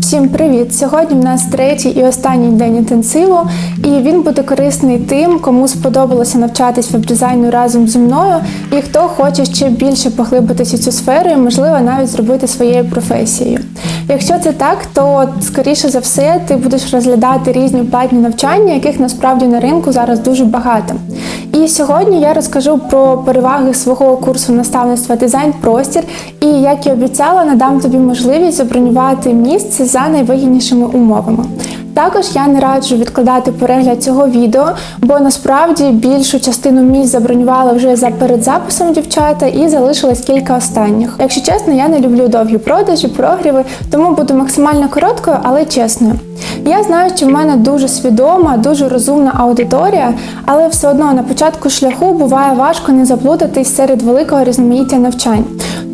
Всім привіт! Сьогодні в нас третій і останній день інтенсиву, і він буде корисний тим, кому сподобалося навчатись веб-дизайну разом зі мною, і хто хоче ще більше поглибитися цю сферу і, можливо, навіть зробити своєю професією. Якщо це так, то скоріше за все ти будеш розглядати різні платні навчання, яких насправді на ринку зараз дуже багато. І сьогодні я розкажу про переваги свого курсу наставництва дизайн простір і, як і обіцяла, надам тобі можливість забронювати місце за найвигіднішими умовами. Також я не раджу відкладати перегляд цього відео, бо насправді більшу частину місць забронювала вже за передзаписом дівчата і залишилось кілька останніх. Якщо чесно, я не люблю довгі продажі, прогріви, тому буду максимально короткою, але чесною. Я знаю, що в мене дуже свідома, дуже розумна аудиторія, але все одно на початку шляху буває важко не заплутатись серед великого різноманіття навчань.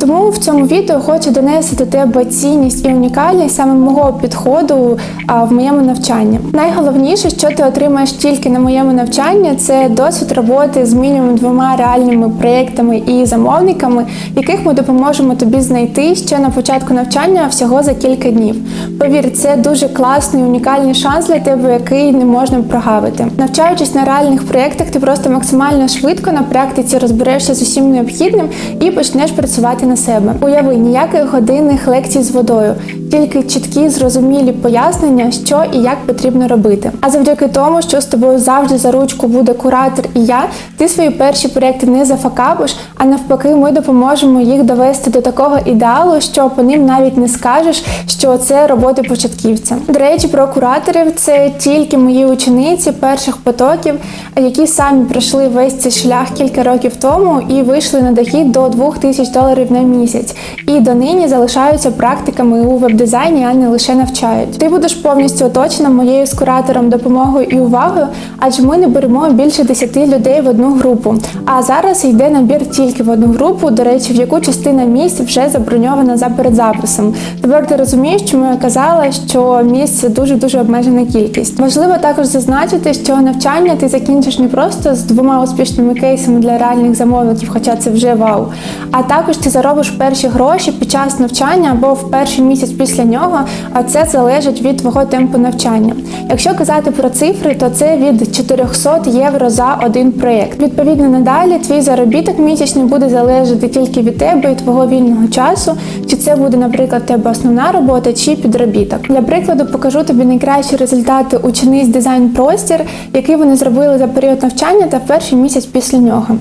Тому в цьому відео хочу донести до тебе цінність і унікальність саме мого підходу а, в моєму навчанні. Найголовніше, що ти отримаєш тільки на моєму навчанні, це досвід роботи з мінімум двома реальними проєктами і замовниками, яких ми допоможемо тобі знайти ще на початку навчання всього за кілька днів. Повір, це дуже класний унікальний шанс для тебе, який не можна прогавити. Навчаючись на реальних проєктах, ти просто максимально швидко на практиці розберешся з усім необхідним і почнеш працювати на себе. Уяви ніяких годинних лекцій з водою, тільки чіткі, зрозумілі пояснення, що і як потрібно робити. А завдяки тому, що з тобою завжди за ручку буде куратор і я, ти свої перші проєкти не зафакапиш, а навпаки, ми допоможемо їх довести до такого ідеалу, що по ним навіть не скажеш, що це роботи початківця. До речі, про кураторів це тільки мої учениці перших потоків, які самі пройшли весь цей шлях кілька років тому і вийшли на дохід до 2000 доларів на місяць. І донині залишаються практиками у веб-дизайні, а не лише навчають. Ти будеш повністю оточена моєю з куратором допомогою і увагою, адже ми не беремо більше 10 людей в одну групу. А зараз йде набір тільки в одну групу, до речі, в яку частина місць вже заброньована за передзаписом. Тепер ти розумієш, чому я казала, що місць дуже дуже обмежена кількість. Важливо також зазначити, що навчання ти закінчиш не просто з двома успішними кейсами для реальних замовників, хоча це вже вау. А також ти заробиш перші гроші під час навчання або в перший місяць після нього. А це залежить від твого темпу навчання. Якщо казати про цифри, то це від 400 євро за один проєкт. Відповідно, надалі твій заробіток місячний буде залежати тільки від тебе і твого вільного часу, чи це буде, наприклад, тебе основна робота чи підробіток. Для прикладу покажу тобі найкращі результати учениць дизайн простір, які вони зробили за період навчання та перший місяць після нього.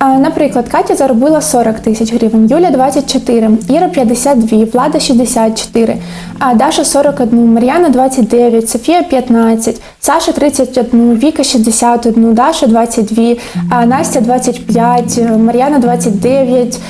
Наприклад, Катя заробила 40 тисяч гривень, Юля 24, Іра 52, Влада 64, а Даша 41, Мар'яна 29, Софія 15, Саша 31, Віка 61, Даша 22, Настя 25, Мар'яна 29,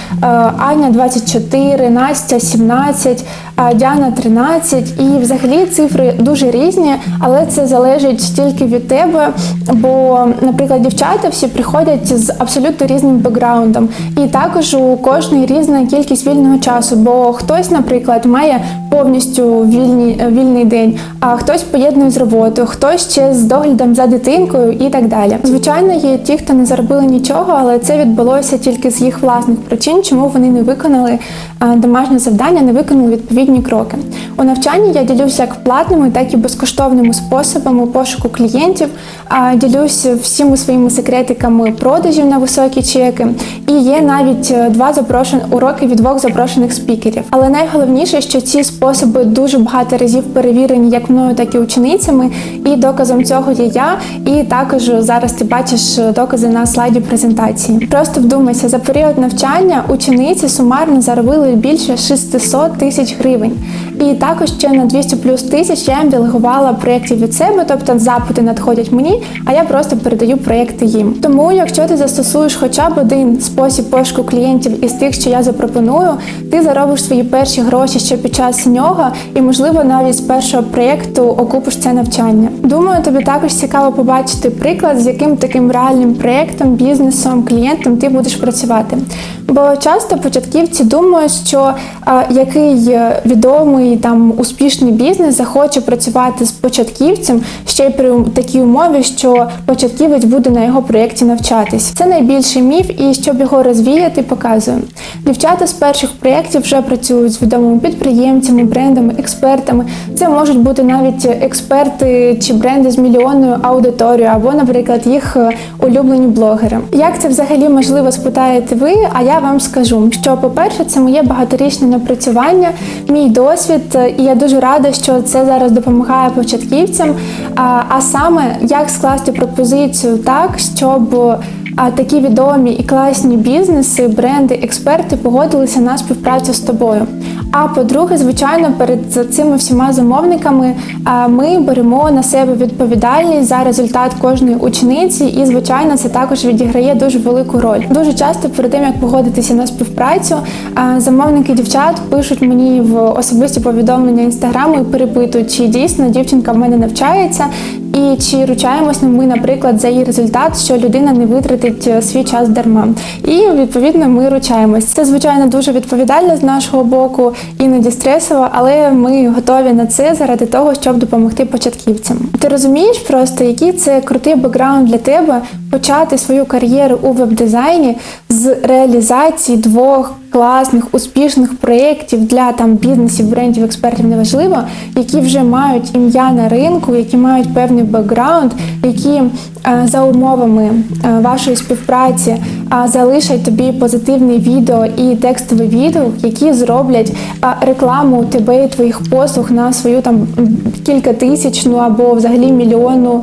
Аня 24, Настя 17, а Діана 13. І взагалі цифри дуже різні, але це залежить тільки від тебе. Бо, наприклад, дівчата всі приходять з абсолютно різним бекграундом. І також у кожної різна кількість вільного часу. Бо хтось, наприклад, має повністю вільні, вільний день, а хтось поєднує з роботою, хтось ще з доглядом за дитинкою і так далі. Звичайно, є ті, хто не заробили нічого, але це відбулося тільки з їх власних причин, чому вони не виконали а, домашнє завдання, не виконали відповідні кроки. У навчанні я ділюся як платними, так і безкоштовними способами пошуку клієнтів, ділюся всіми своїми секретиками продажів на високі чеки. І є навіть е, два запрошені уроки від двох запрошених спікерів. Але найголовніше, що ці способи дуже багато разів перевірені як мною, так і ученицями. І доказом цього є я. І також зараз ти бачиш докази на слайді презентації. Просто вдумайся, за період навчання учениці сумарно заробили більше 600 тисяч гривень. І також ще на 200 плюс тисяч я делегувала проєктів від себе, тобто запити надходять мені, а я просто передаю проєкти їм. Тому, якщо ти застосуєш хоча б один спосіб пошуку клієнтів із тих, що я запропоную, ти заробиш свої перші гроші ще під час нього, і, можливо, навіть з першого проєкту окупиш це навчання. Думаю, тобі також цікаво побачити приклад, з яким таким реальним проєктом, бізнесом, клієнтом ти будеш працювати. Бо часто початківці думають, що а, який відомий будь-який там успішний бізнес захоче працювати з початківцем ще й при такій умові, що початківець буде на його проєкті навчатись. Це найбільший міф, і щоб його розвіяти, показую. Дівчата з перших проєктів вже працюють з відомими підприємцями, брендами, експертами. Це можуть бути навіть експерти чи бренди з мільйонною аудиторією, або, наприклад, їх е, улюблені блогери. Як це взагалі можливо, спитаєте ви? А я вам скажу, що, по-перше, це моє багаторічне напрацювання, мій досвід, і я дуже рада, що це зараз допомагає початківцям. А, а саме як скласти пропозицію так, щоб а такі відомі і класні бізнеси, бренди, експерти погодилися на співпрацю з тобою. А по-друге, звичайно, перед цими всіма замовниками ми беремо на себе відповідальність за результат кожної учениці, і звичайно, це також відіграє дуже велику роль. Дуже часто перед тим як погодитися на співпрацю, замовники дівчат пишуть мені в особисті повідомлення інстаграму і перепитують, чи дійсно дівчинка в мене навчається. І чи ручаємося ми, наприклад, за її результат, що людина не витратить е, свій час дарма. І відповідно ми ручаємось. Це звичайно дуже відповідально з нашого боку, іноді стресово, але ми готові на це заради того, щоб допомогти початківцям. Ти розумієш просто, який це крутий бекграунд для тебе почати свою кар'єру у веб-дизайні з реалізації двох класних успішних проєктів для там бізнесів, брендів, експертів неважливо, які вже мають ім'я на ринку, які мають певний бекграунд, які е, за умовами е, вашої співпраці е, залишать тобі позитивне відео і текстовий відгук, які зроблять рекламу тебе і твоїх послуг на свою там кількатисячну або взагалі мільйонну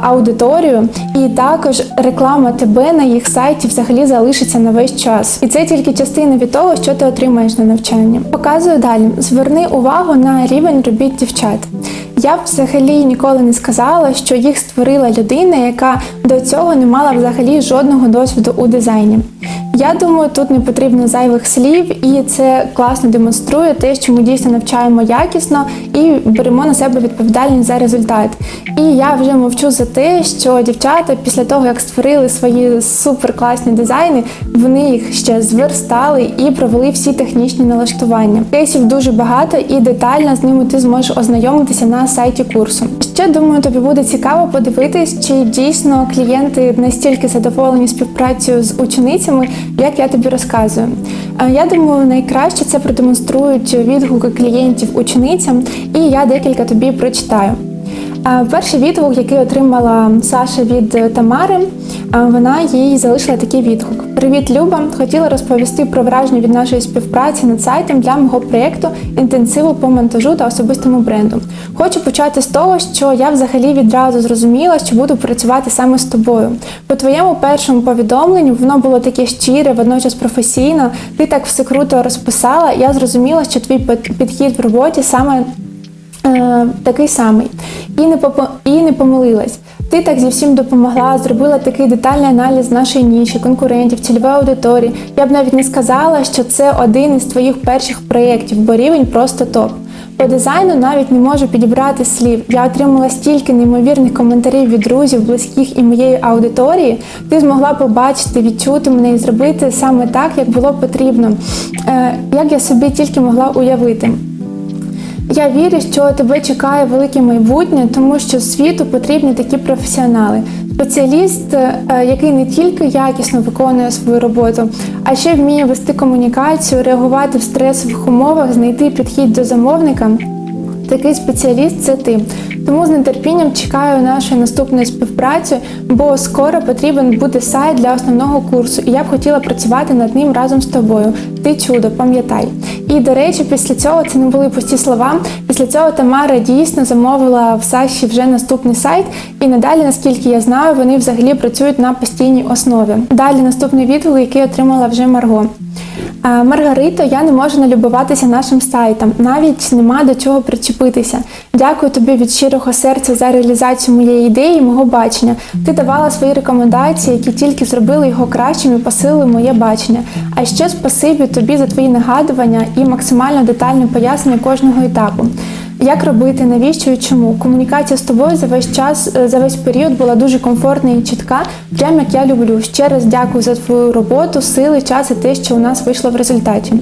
аудиторію. І також реклама тебе на їх сайті взагалі залишиться на весь час. І це тільки частина від того, що ти отримаєш на навчанні. Показую далі. Зверни увагу на рівень робіт дівчат. Я б взагалі ніколи не сказала, що їх створила людина, яка до цього не мала взагалі жодного досвіду у дизайні. Я думаю, тут не потрібно зайвих слів, і це класно демонструє те, що ми дійсно навчаємо якісно і беремо на себе відповідальність за результат. І я вже мовчу за те, що дівчата після того, як створили свої суперкласні дизайни, вони їх ще зверстали і провели всі технічні налаштування. Кейсів дуже багато і детально з ними ти зможеш ознайомитися на сайті курсу. Ще думаю, тобі буде цікаво подивитись, чи дійсно клієнти настільки задоволені співпрацею з ученицями, як я тобі розказую. Е, Я думаю, найкраще це продемонструють відгуки клієнтів ученицям, і я декілька тобі прочитаю. Перший відгук, який отримала Саша від е, Тамари, е, вона їй залишила такий відгук: Привіт, Люба! Хотіла розповісти про враження від нашої співпраці над сайтом для мого проєкту інтенсиву по монтажу та особистому бренду. Хочу почати з того, що я взагалі відразу зрозуміла, що буду працювати саме з тобою. По твоєму першому повідомленню воно було таке щире, водночас професійно. Ти так все круто розписала. Я зрозуміла, що твій під- підхід в роботі саме е, такий самий. І не, попо- і не помилилась. Ти так зі всім допомогла, зробила такий детальний аналіз нашої ніші, конкурентів, цільової аудиторії. Я б навіть не сказала, що це один із твоїх перших проєктів, бо рівень просто топ. По дизайну навіть не можу підібрати слів. Я отримала стільки неймовірних коментарів від друзів, близьких і моєї аудиторії. Ти змогла побачити, відчути мене і зробити саме так, як було потрібно, е, як я собі тільки могла уявити. Я вірю, що тебе чекає велике майбутнє, тому що світу потрібні такі професіонали. Спеціаліст, е, який не тільки якісно виконує свою роботу, а ще вміє вести комунікацію, реагувати в стресових умовах, знайти підхід до замовника. Такий спеціаліст це ти. Тому з нетерпінням чекаю нашої наступної співпраці, бо скоро потрібен буде сайт для основного курсу, і я б хотіла працювати над ним разом з тобою. Ти чудо, пам'ятай. І до речі, після цього це не були пусті слова. Після цього Тамара дійсно замовила в Саші вже наступний сайт, і надалі, наскільки я знаю, вони взагалі працюють на постійній основі. Далі наступний відгук, який отримала вже Марго. А, Маргарито, я не можу налюбуватися нашим сайтом, навіть нема до чого причепитися. Дякую тобі від щирого серця за реалізацію моєї ідеї і мого бачення. Ти давала свої рекомендації, які тільки зробили його кращим і посилили моє бачення. А ще спасибі тобі за твої нагадування максимально детальне пояснення кожного етапу. Як робити, навіщо і чому? Комунікація з тобою за весь час, е, за весь період була дуже комфортна і чітка, прям як я люблю. Ще раз дякую за твою роботу, сили, час і те, що у нас вийшло в результаті.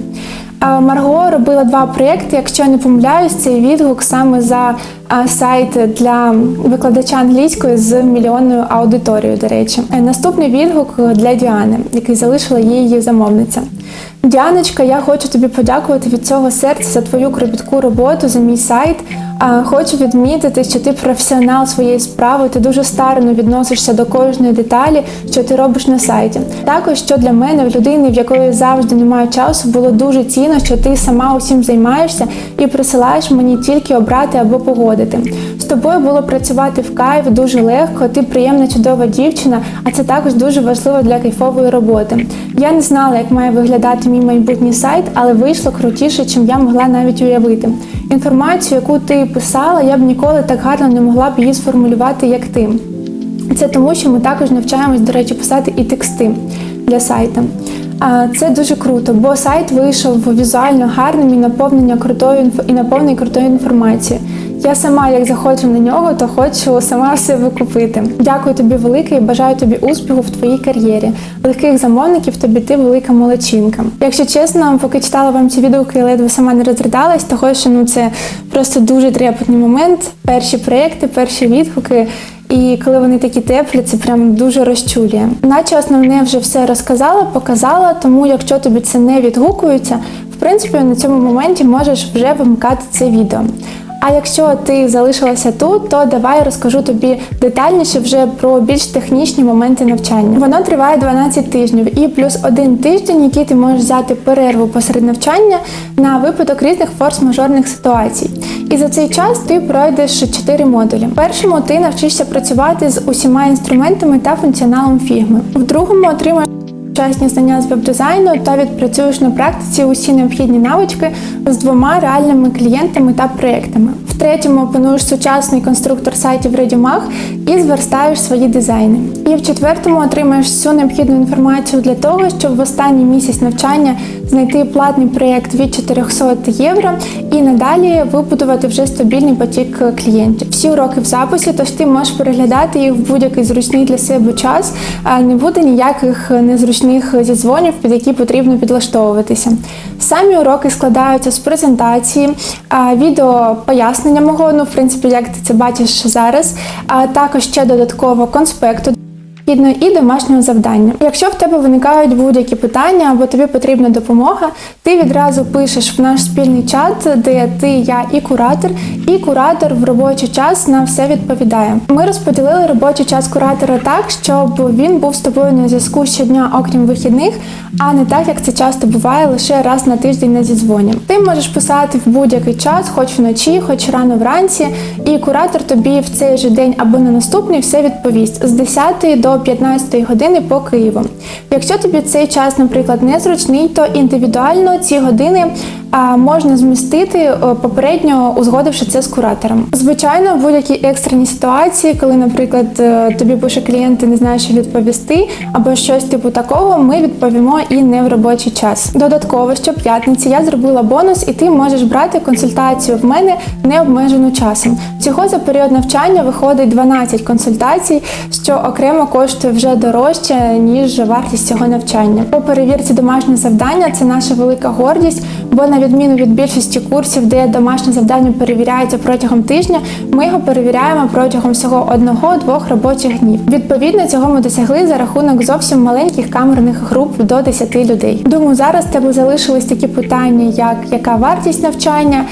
Марго робила два проєкти. Якщо я не помиляюсь, цей відгук саме за сайт для викладача англійської з мільйонною аудиторією. До речі, Е, наступний відгук для Діани, який залишила її замовниця. Діаночка, я хочу тобі подякувати від цього серця за твою кропітку роботу за мій сайт. Хочу відмітити, що ти професіонал своєї справи, ти дуже старано відносишся до кожної деталі, що ти робиш на сайті. Також що для мене, в людини, в якої завжди немає часу, було дуже цінно, що ти сама усім займаєшся і присилаєш мені тільки обрати або погодити. З тобою було працювати в кайф дуже легко. Ти приємна, чудова дівчина, а це також дуже важливо для кайфової роботи. Я не знала, як має виглядати мій майбутній сайт, але вийшло крутіше, чим я могла навіть уявити. Інформацію, яку ти писала, я б ніколи так гарно не могла б її сформулювати, як ти. Це тому, що ми також навчаємось, до речі, писати і тексти для сайту. Це дуже круто, бо сайт вийшов візуально гарним і наповнення крутою і наповнений крутою інформацією. Я сама, як заходжу на нього, то хочу сама все викупити. Дякую тобі велике і бажаю тобі успіху в твоїй кар'єрі. Легких замовників тобі ти велика молодчинка. Якщо чесно, поки читала вам ці відгуки, я ледве сама не розридалась, того що ну це просто дуже трепетний момент. Перші проекти, перші відгуки. І коли вони такі теплі, це прям дуже розчулює. Наче основне вже все розказала, показала, тому якщо тобі це не відгукується, в принципі, на цьому моменті можеш вже вимикати це відео. А якщо ти залишилася тут, то давай розкажу тобі детальніше вже про більш технічні моменти навчання. Воно триває 12 тижнів і плюс один тиждень, який ти можеш взяти перерву посеред навчання на випадок різних форс-мажорних ситуацій. І за цей час ти пройдеш 4 модулі. В першому ти навчишся працювати з усіма інструментами та функціоналом фігми. В другому отримаєш Сучасні знання з веб-дизайну та відпрацюєш на практиці усі необхідні навички з двома реальними клієнтами та проєктами. В третьому опануєш сучасний конструктор сайтів ReadyMag і зверстаєш свої дизайни. І в четвертому отримаєш всю необхідну інформацію для того, щоб в останній місяць навчання знайти платний проєкт від 400 євро і надалі вибудувати вже стабільний потік клієнтів. Всі уроки в записі, тож ти можеш переглядати їх в будь-який зручний для себе час. а Не буде ніяких незручних зідзвонів, під які потрібно підлаштовуватися. Самі уроки складаються з презентації, відео пояснення мого, ну в принципі, як ти це бачиш зараз, а також ще додатково конспекту необхідно і домашнього завдання. Якщо в тебе виникають будь-які питання або тобі потрібна допомога, ти відразу пишеш в наш спільний чат, де ти, я і куратор, і куратор в робочий час на все відповідає. Ми розподілили робочий час куратора так, щоб він був з тобою на зв'язку щодня, окрім вихідних, а не так, як це часто буває лише раз на тиждень на зідзвоні. Ти можеш писати в будь-який час, хоч вночі, хоч рано вранці, і куратор тобі в цей же день або на наступний все відповість з 10 до 15 години по Києву. Якщо тобі цей час, наприклад, незручний, то індивідуально ці години можна змістити попередньо узгодивши це з куратором. Звичайно, в будь-якій екстреній ситуації, коли, наприклад, е, тобі пише клієнт, ти не знаєш, що відповісти, або щось типу такого, ми відповімо і не в робочий час. Додатково, щоп'ятниці я зробила бонус, і ти можеш брати консультацію в мене необмежену часом. Всього за період навчання виходить 12 консультацій, що окремо коштує вже дорожче ніж вартість цього навчання. По перевірці домашнє завдання це наша велика гордість, бо на відміну від більшості курсів, де домашнє завдання перевіряється протягом тижня, ми його перевіряємо протягом всього одного-двох робочих днів. Відповідно, цього ми досягли за рахунок зовсім маленьких камерних груп до 10 людей. Думаю, зараз тебе залишились такі питання, як яка вартість навчання,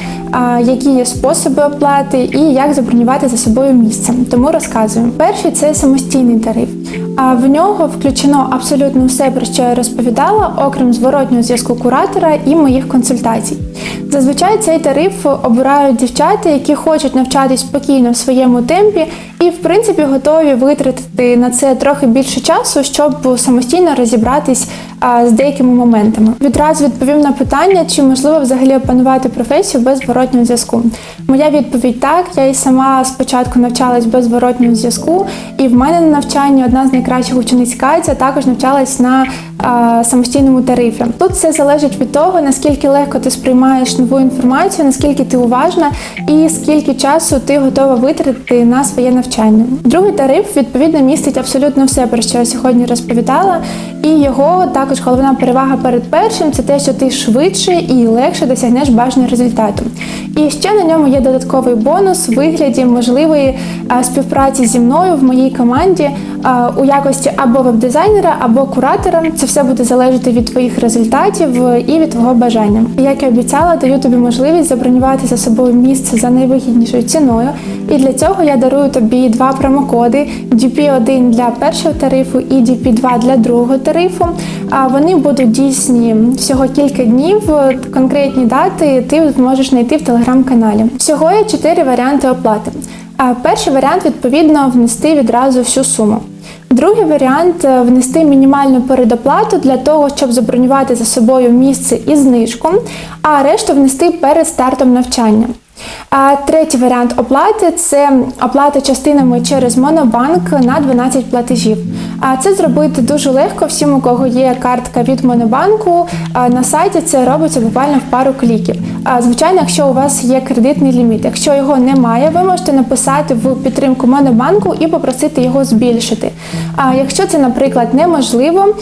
які є способи оплати і як забронювати за собою місце. Тому розказую. Перший це самостійний тариф. А в нього включено абсолютно все, про що я розповідала, окрім зворотнього зв'язку куратора і моїх консультацій. Зазвичай цей тариф обирають дівчата, які хочуть навчатись спокійно в своєму темпі і, в принципі, готові витратити на це трохи більше часу, щоб самостійно розібратись з деякими моментами. Відразу відповім на питання, чи можливо взагалі опанувати професію без зворотнього зв'язку. Моя відповідь так. Я і сама спочатку навчалась без зворотнього зв'язку, і в мене на навчанні одна з найкращих учениць Катя також навчалась на самостійному тарифі. Тут все залежить від того, наскільки легко ти сприймаєш нову інформацію, наскільки ти уважна і скільки часу ти готова витратити на своє навчання. Другий тариф відповідно містить абсолютно все, про що я сьогодні розповідала, І його також головна перевага перед першим це те, що ти швидше і легше досягнеш бажаного результату. І ще на ньому є додатковий бонус у вигляді можливої співпраці зі мною в моїй команді у якості або веб-дизайнера, або куратора. Це все буде залежати від твоїх результатів е, і від твого бажання. І, Як і обіцяла, даю тобі можливість забронювати за собою місце за найвигіднішою ціною. І для цього я дарую тобі два промокоди DP1 для першого тарифу і DP2 для другого тарифу. А вони будуть дійсні всього кілька днів. Конкретні дати ти зможеш знайти в телеграм-каналі. Всього є чотири варіанти оплати. Перший варіант відповідно внести відразу всю суму. Другий варіант е, внести мінімальну передоплату для того, щоб забронювати за собою місце і знижку, а решту внести перед стартом навчання. А третій варіант оплати це оплата частинами через Монобанк на 12 платежів. А це зробити дуже легко всім, у кого є картка від Монобанку. На сайті це робиться буквально в пару кліків. А звичайно, якщо у вас є кредитний ліміт, якщо його немає, ви можете написати в підтримку Монобанку і попросити його збільшити. А якщо це, наприклад, неможливо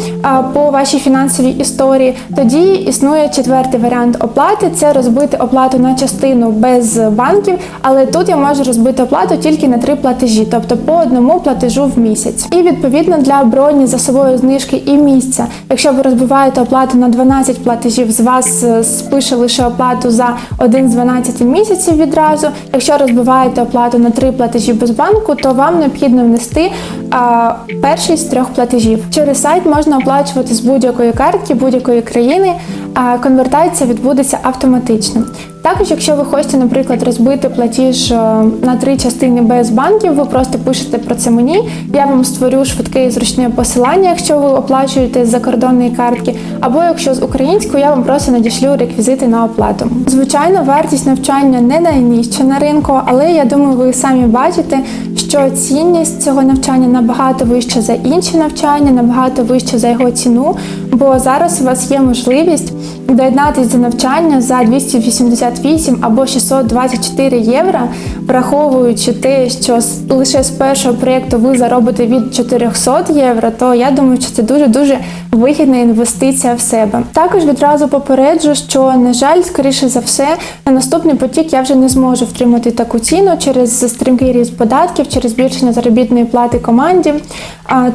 по вашій фінансовій історії, тоді існує четвертий варіант оплати це розбити оплату на частину без банків, але тут я можу розбити оплату тільки на три платежі, тобто по одному платежу в місяць. І відповідно для броні за собою знижки і місця, якщо ви розбиваєте оплату на 12 платежів, з вас е, спише лише оплату за один з 12 місяців відразу. Якщо розбиваєте оплату на три платежі без банку, то вам необхідно внести а, перший з трьох платежів. Через сайт можна оплачувати з будь-якої картки, будь-якої країни, а конвертація відбудеться автоматично. Також, якщо ви хочете, наприклад, розбити платіж е, на три частини без банків, ви просто пишете про це мені. Я вам створю швидке і зручне посилання, якщо ви оплачуєте з закордонної картки, або якщо з української, я вам просто надішлю реквізити на оплату. Звичайно, вартість навчання не найнижча на ринку, але я думаю, ви самі бачите, що цінність цього навчання набагато вища за інші навчання, набагато вища за його ціну. Бо зараз у вас є можливість доєднатися до навчання за 288 або 624 євро, враховуючи те, що лише з першого проєкту ви заробите від 400 євро, то я думаю, що це дуже дуже вигідна інвестиція в себе. Також відразу попереджу, що на жаль, скоріше за все, на наступний потік я вже не зможу втримати таку ціну через стрімкий ріст податків, через збільшення заробітної плати команді.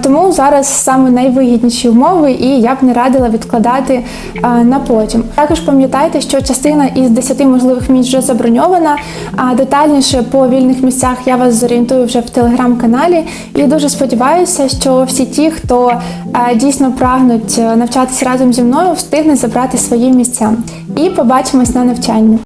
Тому зараз саме найвигідніші умови, і я б не радила відкладати на потім. Також пам'ятайте, що частина із 10 можливих місць вже заброньована. А детальніше по вільних місцях я вас зорієнтую вже в телеграм-каналі. І дуже сподіваюся, що всі ті, хто дійсно прагнуть навчатися разом зі мною, встигнуть забрати свої місця. І побачимось на навчанні.